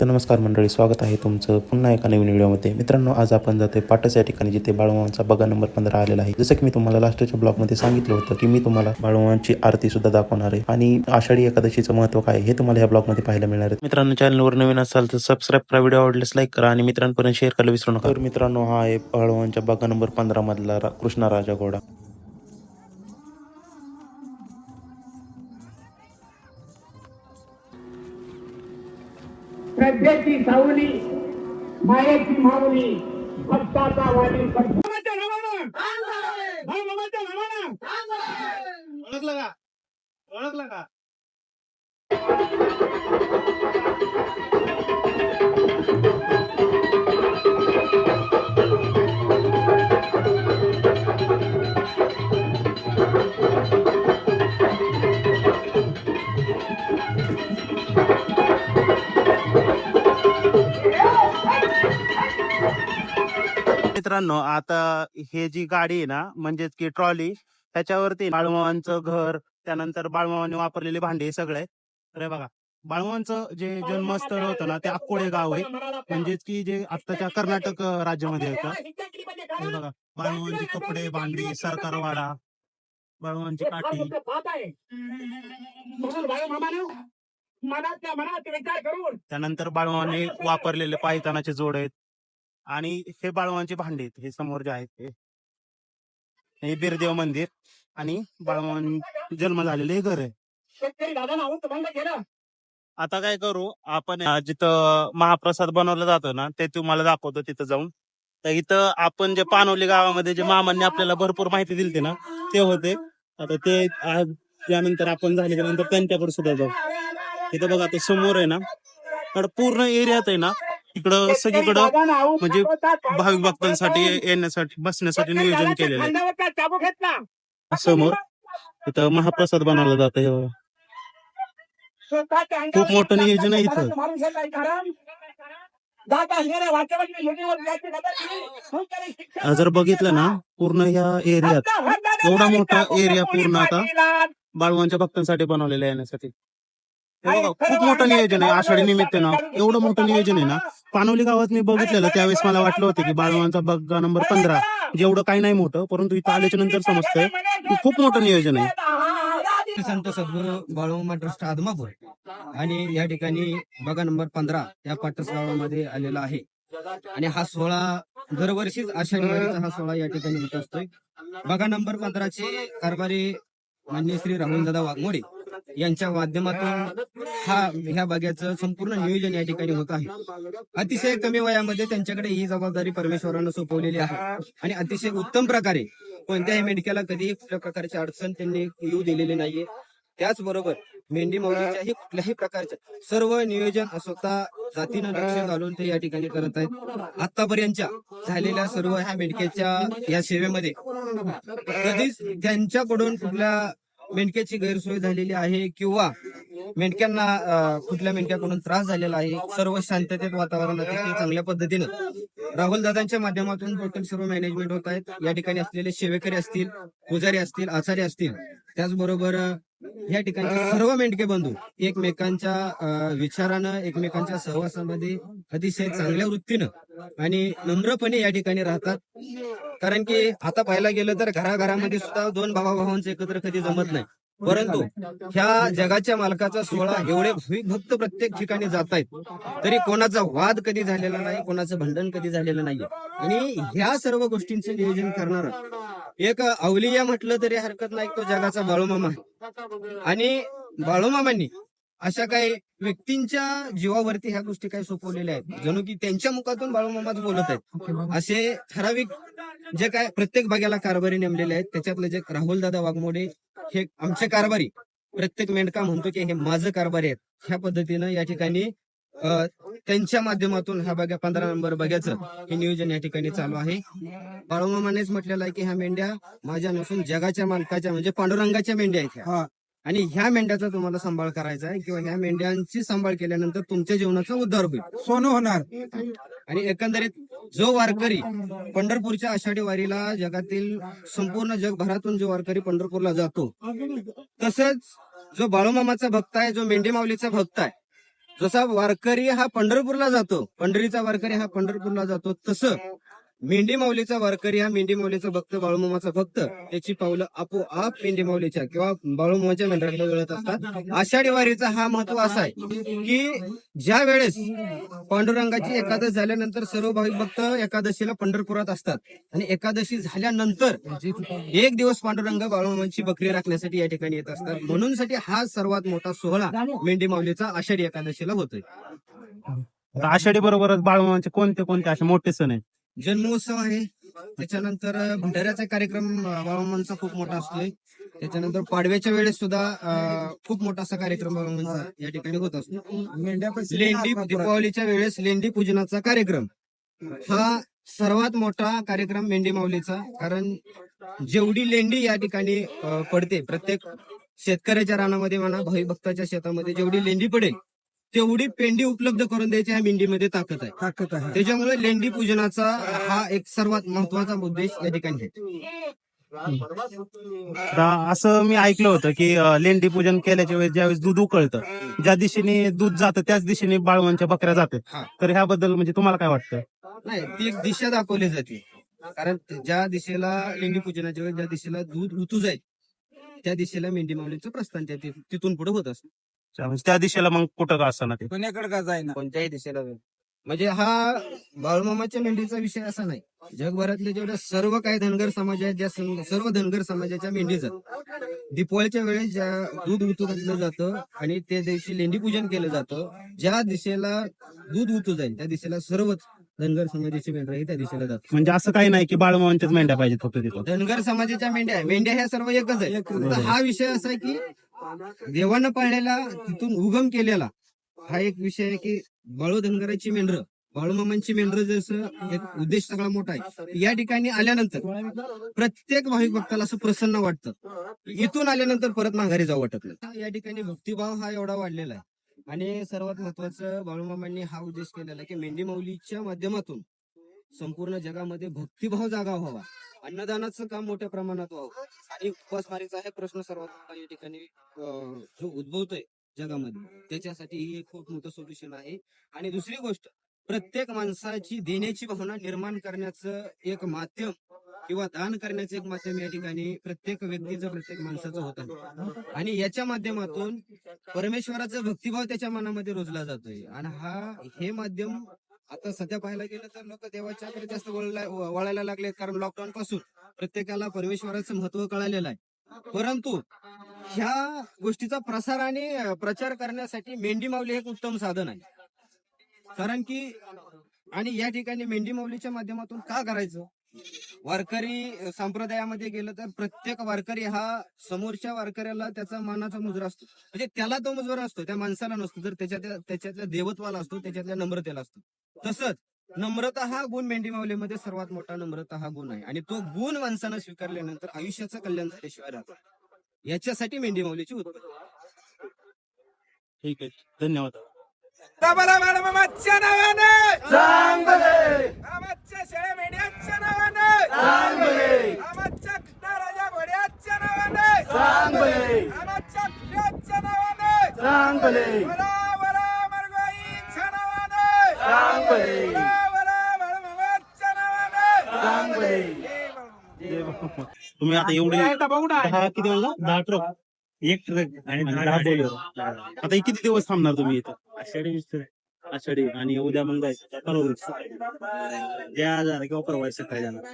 तर नमस्कार मंडळी स्वागत आहे तुमचं पुन्हा एका नवीन व्हिडिओमध्ये. मित्रांनो आज आपण जातोय पाटस या ठिकाणी जिथे बाळूमामांचा बघा नंबर पंधरा आलेला आहे. जसं की मी तुम्हाला लास्टच्या ब्लॉगमध्ये सांगितलं होतं की मी तुम्हाला बाळूमामांची आरती सुद्धा दाखवणार आहे. आणि आषाढी एकादशीचं महत्त्व काय हे तुम्हाला या ब्लॉगमध्ये पाहायला मिळणार आहे. मित्रांनो चॅनलवर नवीन असाल तर सबस्क्राईब करा व्हिडिओ आवडल्यास लाईक करा आणि मित्रांपर्यंत शेअर करायला विसरू नका. तर मित्रांनो हा आहे बाळूमामांच्या बघा नंबर पंधरा मधला कृष्णा राजा घोडा श्रद्धेची सावली मायाची माऊली भक्ताचा वाली ओळखलं का? ओळखलं का? मित्रांनो आता हे जी गाडी आहे ना म्हणजेच की ट्रॉली त्याच्यावरती बाळमावांचं घर त्यानंतर बाळमावांनी वापरलेले भांडे सगळे. अरे बघा बाळमावांचं जे जन्मस्थळ होतं ना ते अक्कोळे गाव आहे. म्हणजेच की जे आत्ताच्या कर्नाटक राज्यामध्ये होतं. बघा बाळमावांचे कपडे भांडी सरकारवाडा बाळमावांची काठी. त्यानंतर बाळूमामाने वापरलेले पायतानाचे जोड आहेत. आणि हे बाळूमामांचे भांडे आहेत हे समोर जे आहेत ते. हे बिरदेव मंदिर आणि बाळूमामा जन्म झालेले हे घर आहे. शेतकरी दादा नाव बंद केलं आता काय करू आपण अं, जिथं महाप्रसाद बनवला जातो ना ते तुम्हाला दाखवतो तिथं जाऊन. तर इथं आपण जे पानवली गावामध्ये जे मामांनी आपल्याला भरपूर माहिती दिली ना ते होते. आता ते आज त्यानंतर आपण झाले नंतर त्यांच्याकडे सुद्धा जाऊ. इथं बघा ते समोर आहे ना पूर्ण एरियात आहे ना इकडं सगळीकडं म्हणजे भाविक भक्तांसाठी येण्यासाठी बसण्यासाठी नियोजन केलेलं आहे. समोर. इथं महाप्रसाद बनवला जातो हे. बघा. खूप मोठं नियोजन आहे इथं. जर बघितलं ना पूर्ण ह्या एरियात एवढा मोठा area पूर्ण आता बाळवांच्या भक्तांसाठी बनवलेलं आहे येण्यासाठी. हे बघा, खूप मोठं नियोजन आहे आषाढी निमित्तानं. एवढं मोठं नियोजन आहे ना. पानवली गावात मी बघितलेलं त्यावेळेस मला वाटलं होतं की बाळवांचा बग्गा नंबर पंधरा. जेवढं काही नाही मोठं परंतु इथं आल्याच्यानंतर समजतंय की खूप मोठं नियोजन आहे. संत सद्गुरू बाळूमा ट्रस्ट आदमापूर. आणि या ठिकाणी बघा नंबर पंधरा या पाटस गावामध्ये आलेला आहे. आणि हा सोहळा दरवर्षीच आषाढी हा सोहळा या ठिकाणी होत असतोय. बघा नंबर पंधराचे कारभारी मान्य श्री राहुलदादा वाघमोडे. यांच्या माध्यमातून हा ह्या बागेचं संपूर्ण नियोजन या ठिकाणी होत आहे. अतिशय कमी वयामध्ये त्यांच्याकडे ही जबाबदारी परमेश्वरानं सोपवलेली आहे. आणि अतिशय उत्तम प्रकारे कोणत्याही मेंढक्याला कधीही कुठल्या प्रकारची अडचण त्यांनी येऊ दिलेली नाहीये. त्याचबरोबर मेंढी माऊलीच्याही कुठल्याही प्रकारच्या सर्व नियोजन स्वतः जातीनं लक्ष घालून ते या ठिकाणी करत आहेत. आतापर्यंतच्या झालेल्या सर्व ह्या मेंढक्याच्या या सेवेमध्ये कधीच त्यांच्याकडून कुठल्या मेंढक्याची गैरसोय झालेली आहे किंवा मेंढक्यांना कुठल्या मेंढक्याकडून त्रास झालेला आहे सर्व शांततेत वातावरण चांगल्या पद्धतीनं. राहुल दादांच्या माध्यमातून टोटल सर्व मॅनेजमेंट होत आहेत. या ठिकाणी असलेले सेवेकरी असतील पुजारी असतील आचारी असतील त्याचबरोबर या ठिकाणचे सर्व मेंढके बंधू एकमेकांच्या विचारानं एकमेकांच्या सहवासामध्ये अतिशय चांगल्या वृत्तीनं आणि नम्रपणे या ठिकाणी राहतात. कारण की आता पाहायला गेलं तर घराघरामध्ये सुद्धा दोन भावाभावांचं एकत्र कधी जमत नाही. परंतु ह्या जगाच्या मालकाचा सोहळा एवढे भक्त प्रत्येक ठिकाणी जात आहेत तरी कोणाचा वाद कधी झालेला नाही कोणाचं भांडण कधी झालेलं नाही आणि ह्या सर्व गोष्टींचं नियोजन करणार एक अवलिया म्हटलं तरी हरकत नाही तो जगाचा बाळूमामा. आहे आणि बाळूमामांनी अशा काही व्यक्तींच्या जीवावरती ह्या गोष्टी काही सोपवलेल्या आहेत. जणू की त्यांच्या मुखातून बाळूमामाच बोलत आहेत. असे ठराविक जे काय प्रत्येक भागाला कारभारी नेमलेले आहेत त्याच्यातले जे राहुल दादा वाघमोडे हे आमचे कारभारी प्रत्येक मेंढका म्हणतो की हे माझं कारभारी आहेत. ह्या पद्धतीनं या ठिकाणी त्यांच्या माध्यमातून हा बघा पंधरा नंबर बघायचं हे नियोजन या ठिकाणी चालू आहे. बाळूमामानेच म्हटलेलं आहे की ह्या मेंढ्या माझ्या नसून जगाच्या मालकाच्या म्हणजे पांडुरंगाच्या मेंढ्या आहेत ह्या. आणि ह्या मेंढ्याचा तुम्हाला सांभाळ करायचा आहे किंवा ह्या मेंढ्यांची सांभाळ केल्यानंतर तुमच्या जीवनाचा उद्धार होईल. सोनं होणार. आणि एकंदरीत जो वारकरी पंढरपूरच्या आषाढी वारीला जगातील संपूर्ण जगभरातून जो वारकरी पंढरपूरला जातो तसंच जो बाळूमामाचा भक्त आहे जो मेंढी माऊलीचा भक्त आहे जसा वारकरी हा पंढरपूरला जातो पंढरीचा वारकरी हा पंढरपूरला जातो तसं मेंढी माऊलीचा वारकरी हा मेंढी माऊलीचा भक्त बाळूमामाचा भक्त. त्याची पावलं आपोआप मेंढी माऊलीच्या किंवा बाळूमामाच्या मेंढराकडे वळत असतात. आषाढी वारीचा हा महत्त्व असा आहे की ज्या वेळेस पांडुरंगाची एकादश झाल्यानंतर सर्व भाविक भक्त एकादशीला पंढरपुरात असतात. आणि एकादशी झाल्यानंतर एक दिवस पांडुरंग बाळूमामांची बकरी राखण्यासाठी या ठिकाणी येत असतात. म्हणून साठी हा सर्वात मोठा सोहळा मेंढी माऊलीचा आषाढी एकादशीला होतोय. आषाढी बरोबरच बाळमामाचे कोणते कोणते असे मोठे सण आहेत? जन्मोत्सव आहे. त्याच्यानंतर भंडाऱ्याचा कार्यक्रम बाबामांचा खूप मोठा असतोय. त्याच्यानंतर पाडव्याच्या वेळेस सुद्धा खूप मोठा असा कार्यक्रम बाबामांचा या ठिकाणी होत असतो. लेंडी दीपावलीच्या वेळेस लेंडी पूजनाचा कार्यक्रम. हा सर्वात मोठा कार्यक्रम मेंढी माऊलीचा कारण जेवढी लेंडी या ठिकाणी पडते प्रत्येक शेतकऱ्याच्या रानामध्ये म्हणा भाई भक्ताच्या शेतामध्ये जेवढी लेंडी पडेल तेवढी पेंडी उपलब्ध करून द्यायची ह्या मेंढीमध्ये ताकद आहे. ताकद आहे. त्याच्यामुळे लेंडी पूजनाचा हा एक सर्वात महत्त्वाचा उद्देश या ठिकाणी आहे. असं मी ऐकलं होतं की अं, लेंडी पूजन केल्याच्या वेळेस ज्यावेळेस दूध उकळतं ज्या दिशेने दूध जातं त्याच दिशेने बाळवांच्या बकऱ्या जातात. हा. तर ह्याबद्दल म्हणजे तुम्हाला काय वाटतं? नाही ती एक दिशा दाखवली जाते. कारण ज्या दिशेला लेंडी पूजनाच्या वेळेस ज्या दिशेला दूध ऋतू जाईल त्या दिशेला मेंढी माऊलीचं प्रस्थान त्या ति- तिथून पुढे होत असतं. म्हणजे त्या दिशेला मग कुठं का असताना ते पुण्याकडे का जाईना कोणत्याही दिशेला जाईल. म्हणजे हा बाळूमामाच्या मेंढीचा विषय असा नाही. जगभरातले जेवढे सर्व काही धनगर समाज आहेत ज्या सं- सर्व धनगर समाजाच्या मेंढीचं दीपावलीच्या वेळेस ज्या दूध उतू घातलं जातं आणि त्या दिवशी लेंडी पूजन केलं जातं ज्या दिशेला दूध उतू जाईल त्या दिशेला सर्वच धनगर समाजाची मेंढरा ही त्या दिशेला जातात. म्हणजे असं काही नाही की बाळमामांच्याच मेंढ्या पाहिजेत फक्त तिथं. धनगर समाजाच्या मेंढ्या मेंढ्या ह्या सर्व एकच आहे फक्त हा विषय असा आहे की देवानं पाळलेला तिथून उगम केलेला हा एक विषय आहे की बाळू धनगराची मेंढर बाळूमामांची मेंढर जसं एक उद्देश सगळा मोठा आहे या ठिकाणी आल्यानंतर प्रत्येक भाविक भक्ताला असं प्रसन्न वाटतं. इथून आल्यानंतर परत माघारी जाऊ वाटत नाही. या ठिकाणी भक्तिभाव हा एवढा वाढलेला आहे. आणि सर्वात महत्वाचं बाळूमामांनी हा उद्देश केलेला की मेंढी माऊलीच्या माध्यमातून संपूर्ण जगामध्ये भक्तिभाव जागा व्हावा. अन्नदानाचं काम मोठ्या प्रमाणात व्हावं. आणि उपासमारीचा हे प्रश्न सर्वात या ठिकाणी जो उद्भवतोय जगामध्ये त्याच्यासाठी ही एक खूप मोठं सोल्युशन आहे. आणि दुसरी गोष्ट प्रत्येक माणसाची देण्याची भावना निर्माण करण्याचं एक माध्यम किंवा दान करण्याचं एक माध्यम या ठिकाणी प्रत्येक व्यक्तीचं प्रत्येक माणसाचं होत. आहे आणि याच्या माध्यमातून परमेश्वराचा भक्तिभाव त्याच्या मनामध्ये रोजला जातोय. आणि हा हे माध्यम आता सध्या पाहायला गेलं तर लोक देवाच्याकडे जास्त वळायला लागले कारण लॉकडाऊन पासून प्रत्येकाला परमेश्वराचं महत्त्व कळालेलं आहे. परंतु ह्या गोष्टीचा प्रसार आणि प्रचार करण्यासाठी मेंढी माऊली हे एक उत्तम साधन आहे. कारण की आणि या ठिकाणी मेंढी मौलीच्या माध्यमातून का करायचं? वारकरी संप्रदायामध्ये गेलं तर प्रत्येक वारकरी हा समोरच्या वारकऱ्याला त्याचा मानाचा मुजरा असतो. म्हणजे त्याला तो मुजरा असतो त्या माणसाला नसतो. तर त्याच्यातल्या त्याच्यातल्या देवत्वाला असतो त्याच्यातल्या नम्रतेला असतो. तसंच नम्रता हा गुण मेंढी माऊलीमध्ये सर्वात मोठा नम्रता हा गुण आहे. आणि तो गुण माणसानं स्वीकारल्यानंतर आयुष्याचं कल्याण झाल्याशिवाय राहतो याच्यासाठी मेंढी माऊलीची उत्पत्ती. ठीक आहे. धन्यवाद. डबला बाळमामाच्या नावाने! आमच्या शेळ्या मेंढ्याच्या नावाने! आमच्या कृष्णा राजा घोड्याच्या नावाने! आमच्या पिल्याच्या नावाने! मरगोईच्या जय बाळमामा. तुम्ही आता एवढे दहा किती म्हणला दहा ट्रक एक ट्रक आणि दहा बोलेरो आता हे किती दिवस थांबणार तुम्ही इथं? आषाढी वीस आषाढी आणि उद्या मग जायचं परवा ज्या झालं किंवा परवा सकाळी जाणार.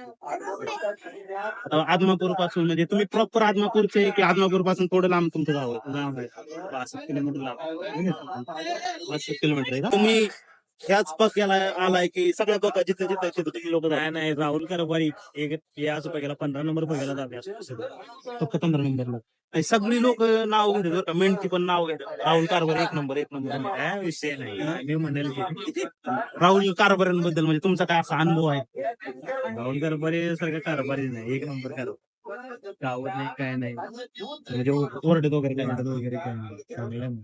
आता आदमापूरपासून म्हणजे तुम्ही प्रॉपर आदमापूरचे की आदमापूरपासून थोडं लांब तुमचं गाव आहे. पाच किलोमीटर लांब किलोमीटर आहे का? तुम्ही ह्याच पक्याला आलाय की सगळ्या पक्का जिथे जिथे तिथे लोक नाही नाही राहुल कारभारी एक याच पैकीला पंधरा नंबर पैकीला जाते असं. फक्त पंधरा नंबरला सगळी लोक नाव घेतात बरं का मेंढची पण नाव घेतात. राहुल कारभार एक नंबर एक नंबर. काय विषय नाही. मी म्हणेल की राहुल कारभारांबद्दल म्हणजे तुमचा काय असा अनुभव आहे? राहुल कारभारी सारखं कारभारी नाही एक नंबर कारभार गावात नाही काय नाही. म्हणजे ओरडत वगैरे काय नाही, वगैरे काय नाही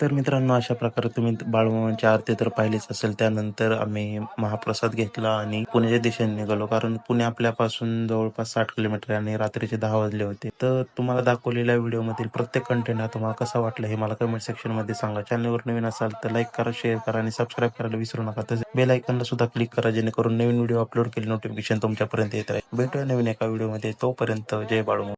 तर मित्रांनो अशा प्रकारे तुम्ही बाळूमामांची आरती तर पाहिलीच असेल. त्यानंतर आम्ही महाप्रसाद घेतला आणि पुण्याच्या दिशेने निघालो. कारण पुणे आपल्यापासून जवळपास साठ किलोमीटर आणि रात्रीचे दहा वाजले होते. तर तुम्हाला दाखवलेल्या व्हिडिओमधील प्रत्येक कंटेंट हा तुम्हाला कसा वाटला हे मला कमेंट सेक्शनमध्ये सांगा. चॅनलवर नवीन असाल तर लाईक करा शेअर करा आणि सबस्क्राईब करायला विसरू नका. तसेच बेल आयकनला सुद्धा क्लिक करा जेणेकरून नवीन व्हिडिओ अपलोड केले नोटिफिकेशन तुमच्यापर्यंत येत राहील. भेटूया नवीन एका व्हिडिओमध्ये तोपर्यंत जय बाळू